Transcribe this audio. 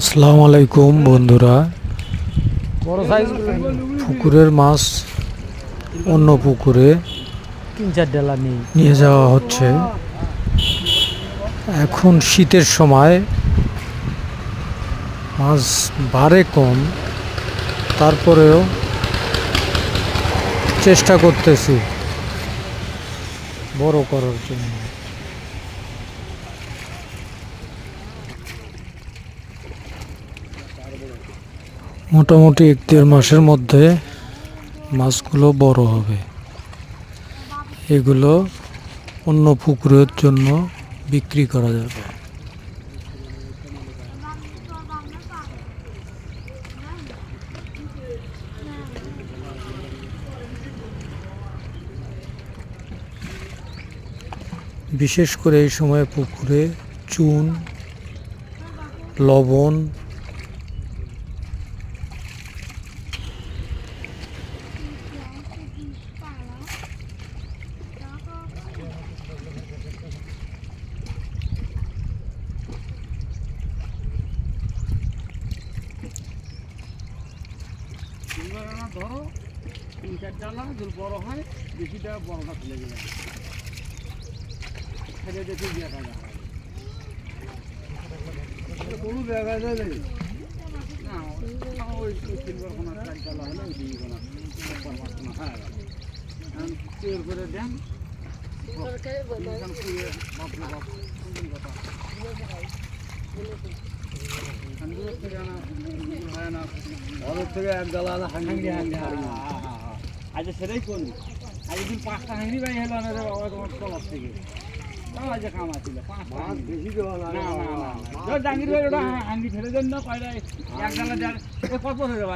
আসসালামু আলাইকুম বন্ধুরা। পুকুরের মাছ অন্য পুকুরে নিয়ে যাওয়া হচ্ছে। এখন শীতের সময় মাছ বাড়ে কম তারপরেও চেষ্টা করতেছি বড় করার জন্য। মোটামুটি এক দেড় মাসের মধ্যে মাছগুলো বড় হবে। এগুলো অন্য পুকুরের জন্য বিক্রি করা যাবে। বিশেষ করে এই সময় পুকুরে চুন, লবণ ধরো, তিন চার ডালা যদি বড় হয়, বেশিটা বড়টা ফেলে গেলে ফেলে দেখে যায় কোনো দেখা যায় না ওই সিলভার কোনো চার ডালা হলে ওই দেন। আচ্ছা সেটাই করবি আজ দিন পাঁচটা হাঙ্গি বাই হলো না রে বাবা তোমার তলার থেকে। মাছ হাঙ্গি। ফেলে দেন না কয়টা? এক ডালা দেড় কত হয়ে যাবে